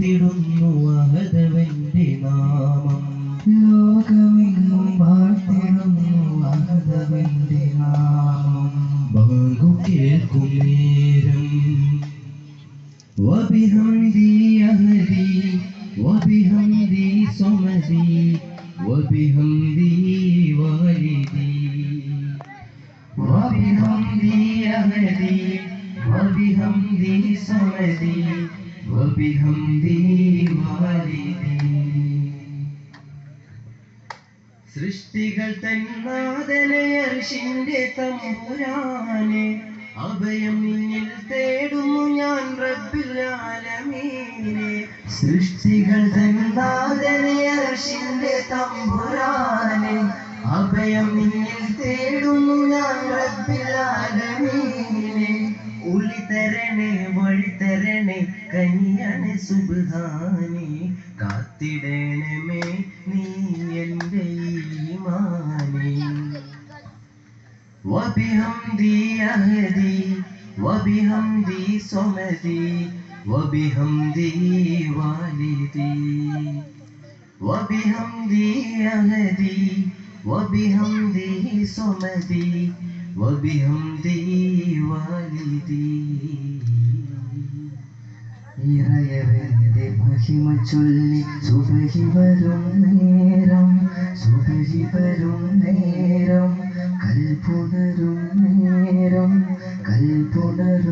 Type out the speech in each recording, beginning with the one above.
വാഴ്ത്തിടുന്നു അഹദവന്റെ നാമം ലോകമെങ്ങും വാഴ്ത്തിടുന്നു അഹദവന്റെ നാമം ബാങ്കു കേൾക്കും നേരം وبحمدي أهدي وبحمدي صمدي وبحمدي والدي وبحمدي أهدي وبحمدي صمدي وبحمدي والدي സൃഷ്ടികൾ തന്നാദനയർഷിന്റെ തമ്പുരാനെ അഭയം നിന്നിൽ തേടുന്നു ഞാൻ റബ്ബിൽ ആലമീനെ സൃഷ്ടികൾ തന്നാദനയർഷിന്റെ തമ്പുരാനെ അഭയം നിന്നിൽ തേടുന്നു ഞാൻ റബ്ബിൽ ആലമീനെ കനിയണേ സുബ്ഹാനെ കാത്തിടണമേ നീ എൻ്റെ ഈമാനെ وبحمدي أهدي وبحمدي صمدي وبحمدي والدي وبحمدي أهدي وبحمدي صمدي وبحمدي والدي ഇറയവന്റെ മഹിമ ചൊല്ലി സുബഹി വരും നേരം സുബഹി വരും നേരം കൽപുണരും നേരം കൽപ്പുണരും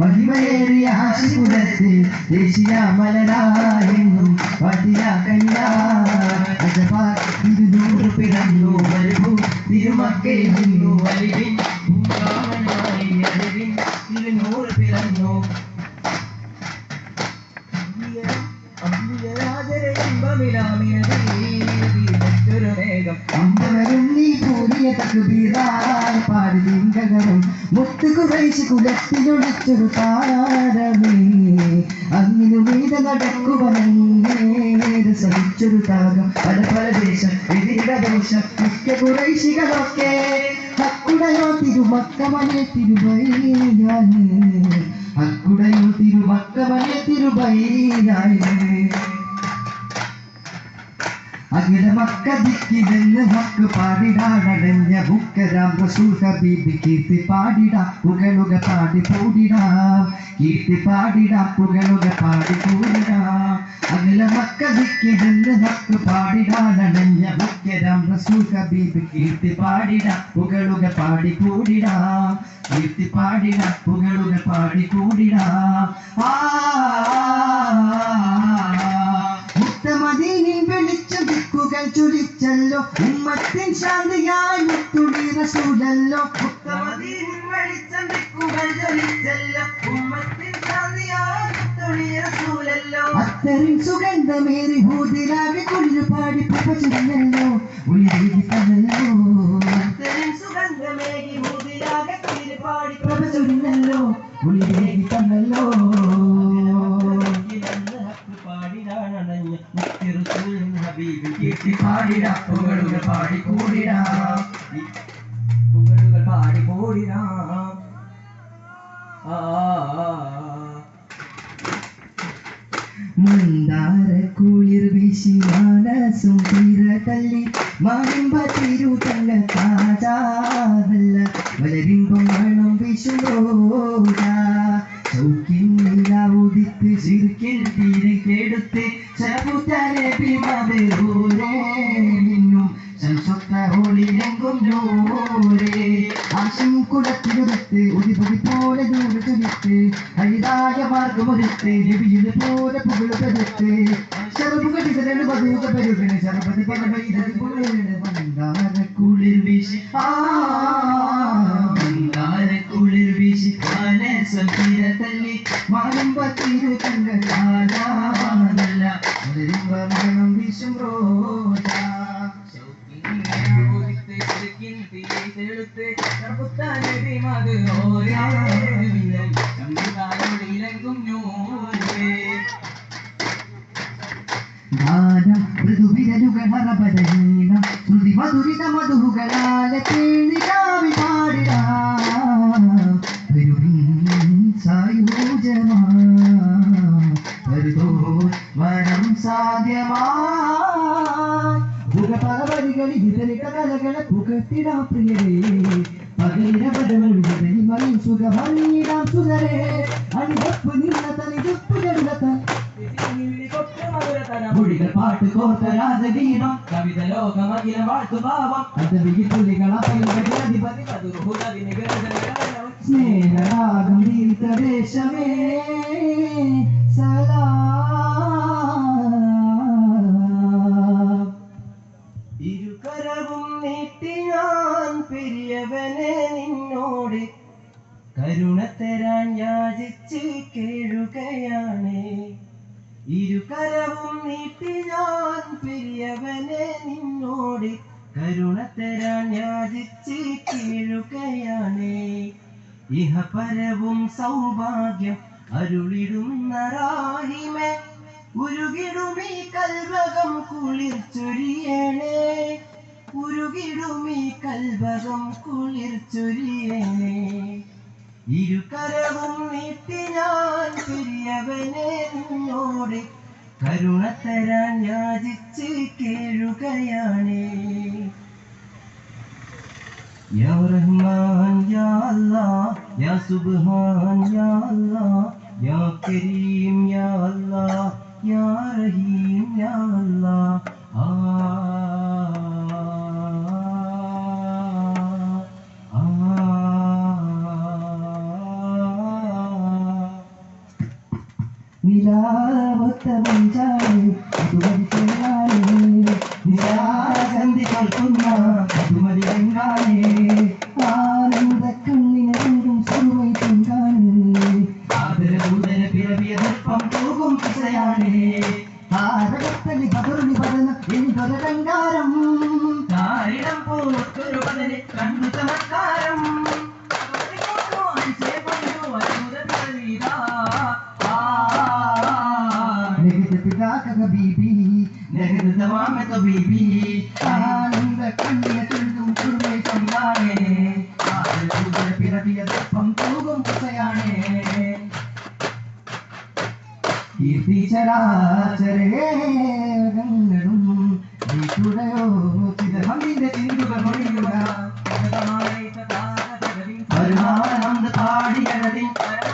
മഹിമയേറിയ ആശിപുരത്തിൽ ദേശീയമലനായെന്നും പട്ടിയ കന്യാ തിരുനൂറ് പിറന്നു വരൂ തിരുമക്കളിൽ നിന്നു മുത്തുകു കുലത്തിലൊടുത്തൊരു താരമേ അങ്ങിനു വീത നടക്കുവനേത് സഹിച്ചൊരു താകം പല പല ദേശം വിവിധ ദേശം മിക്ക കുറൈശികളൊക്കെ. അക്കുടയോ തിരുമക്കമനെ തിരുവൈയാനേ അക്കുടയോ തിരുമക്കമനെ തിരുവൈയാനേ അഖില മക്ക ദിക്കിലെന്ന് ഹക്ക് പാടിടാടഞ്ഞ ബുക്കരാം റസൂൽ ഹബീബ് കീർത്തി പാടിടാ പുകളുക പാടി പൂടിടാ കീർത്തി പാടിടാ പുകളുക പാടി പൂടിടാ അഖില മക്ക ദിക്കിലെന്ന് ഹക്ക് പാടിടാടഞ്ഞ ബുക്കരാം റസൂൽ ഹബീബ് കീർത്തി പാടിടാ പുകളുക പാടി പൂടിടാ കീർത്തി പാടിടാ പുകളുക പാടി കൂടിടാ ആ. മുത്തമദീനിൽ വെളിച്ചം ദിക്കുകൾ ചുരിച്ചല്ലോ ഉമ്മത്തിൻ ശാന്തിയായി മുത്തുടി റസൂലല്ലോ ചുരിച്ചല്ലോ ഉമ്മത്തിൻ സുഗന്ധമേറി ഭൂതിലാകെ കുളിരു പാടി ഉയരി തന്നല്ലോ. പാടിട പുകളുകൾ പാടി കൂടിട പുകളുകൾ പാടി കൂടിട മന്ദാര കുളിർ വീശി മനസ്സും തീര തല്ലി മാനിമ്പ തിരു തല്ല താജാവല്ല വളരിമ്പം മണം വീശുമ്പോരാ ചൗക്കിൻ ഉദിത്ത് ചിരിക്കിൽ തീരെ കെടുത്ത് ചപുത്തരെ പിമാതെ ദൂരെ നിന്നും ദൂരെ ആശം കുടത്തിരുത്ത് പുതി പുതി പോലെ ദൂരെ ചലിത്ത് അരിതായ മാർഗമൊരുത്ത് രവിയിലെ പോലെ പുകൾ പെരുത്ത് ശരപുകടിതരണ് വധൂക പെരുകണ് ശരപതി പല വൈദ്യുതി മന്ദാര വീശി. ആ മന്ദാര വീശി മനസ്സം തീര തല്ലി മാനമ്പ തിരു തങ്ക കാലാനല്ല മലരിമ്പ മണം റോജാ ഗാന മൃദുവിരലുകളറപദഹീന ശ്രുതി മധുരിത മധുകളാല തേനിലാവി പാടിടാ വരുവിൻ സായൂജമാ വരുതോ വരം സാധ്യമാ പുകപരവരികളിൽ വിതലിക കലകളെ പുകത്തിടാ പ്രിയരേ പകലിന പദമൊഴികളിൽ മണി സുഖമണിയിടാം സുതരേ അണിതപ്പ് നിന്ന തനിതപ്പ് ജടുലത മുടികൾ പാട്ട് കോർത്ത രാജഗീതം കവിത ലോകമകില വാഴ്ത്തുഭാവം അതവിയിൽ പുലികളധിപതി സ്നേഹരാഗം തീർത്ഥദേശമേ സലാം കരുണ തരാൻ യാചിച്ച് കീഴുകയാണേ. ഇഹപരവും സൗഭാഗ്യം അരുളിടുന്ന റാഹിമേ ഉരുകിടുമീ കൽവകം കുളിർ ചൊരിയണേ. ഉരുകിടുമീ കൽവകം കുളിർ ചൊരിയണേ. ഇരുകരവും നീട്ടി ഞാൻ പെരിയവനെ നിന്നോട് കരുണ തരാൻ യാചിച്ച് കേഴുകയാണേ. യാ റഹ്മാൻ യാ അല്ലാ യാ സുബ്ഹാൻ യാ അല്ലാ യാ കരീം യാ അല്ലാ യാ റഹീം യാ അല്ലാ ആ നിലാവത്ത അതുമതി ചെല്ലാനേ നിരാസന്ധി കേൾക്കുന്ന അതുമതി വെങ്കാലേ ആനന്ദ बीबी ആനന്ദ കണ്ണിയ ചുണ്ടും കുറുമൈ പൊങ്കാണേ ആദരഭൂതന പിറവിയ ദർപ്പം പോകും പിസയാണേ കീർത്തിചരാചരേകങ്ങളും നീട്ടുടയോ ചിതഹമിന്റെ ചിന്തുകൾ മൊഴിയുക പരമാനന്ദ പാടിയതിൽ ഇവർ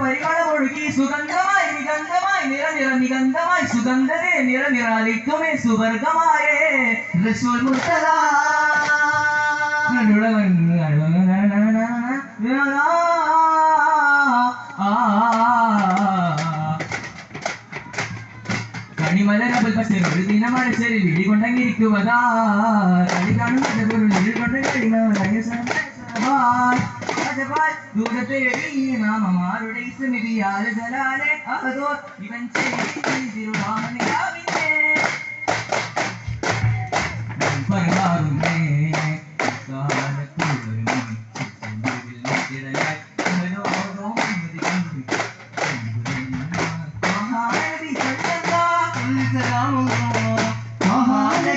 പരിമളമൊഴുകി സുഗന്ധമായി നിഗന്ധമായി നിറ നിറ നിഗന്ധമായി സുഗന്ധനെ നിറ നിറാലിക്കുമേ സുവർഗമായേ റസൂൽ മുർത്തല சரி நிலை கொண்டங்க இருக்குவதா அடிதானும் கதகுரு நிலை கொண்ட தூரத்தை நாம மாருடை சுமிதியால் ஜலாலே ஆகதோ இவன் செய்தி திருவாமனியாவினே பரவாருமே I'm alone.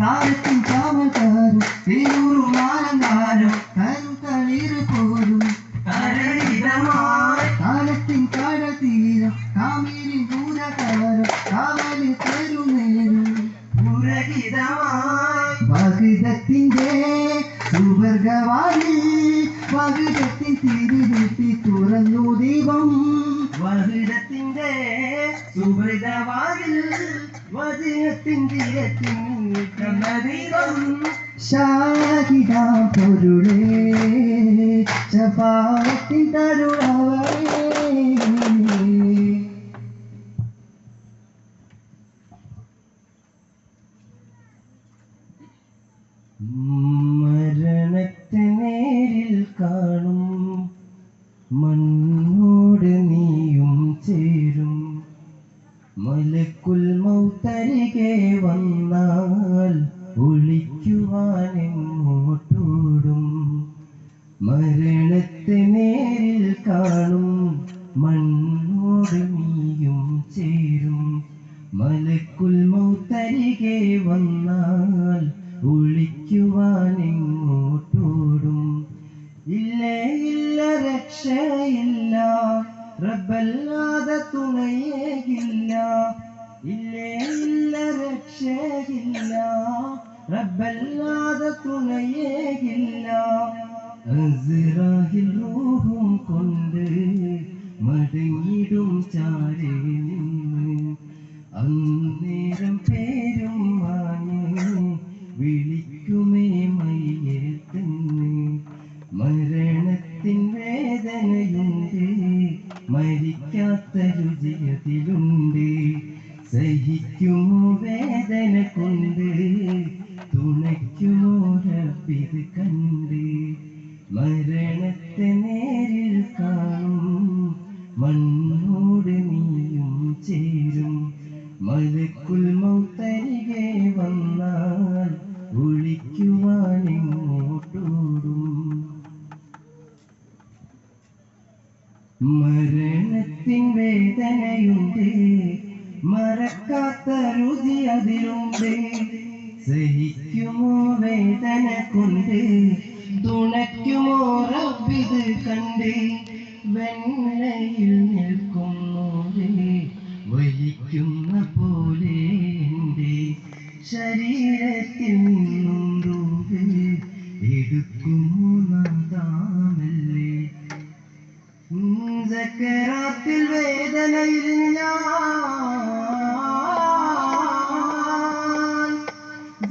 കാലത്തിൻ ചാമകാരം തിരൂറും ആലങ്കാരം കരുത്തളിര് പോലും കരളിതമായി കാലത്തിൻ കടതീരം കാമിരി പൂരകാരം കാവലി തരുന്നേരും പുരകിതമായി ഭഗതത്തിന്റെ സുവർഗവാണി ഭഗതത്തിൻ തിരിവെട്ടി തുറന്നു ദീപം വഹിരത്തിന്റെ സുഹൃതവാതിൽ വചനത്തിൻ തീരത്തിൻ കണ്ണദീപം ഷാഹിദാം പൊരുളേ ശഫാത്തിൻ തരുളവേ മരണത്തെ മലക്കുൽ മൗത്തരികെ വന്നാൽ ഒളിക്കുവാൻ ഇങ്ങോട്ടോടും ഇല്ലേ ഇല്ല രക്ഷയില്ല റബ്ബല്ലാതെ തുണയേകില്ല. ഇല്ലേ ഇല്ല രക്ഷയില്ല റബ്ബല്ലാതെ തുണയേകില്ല. അസ്റാഹിൽ റൂഹും കൊണ്ട് മടങ്ങിടും ചാരേ അന്നേരം തുണയ്ക്കുമോ റബ്ബിത് കണ്ട്?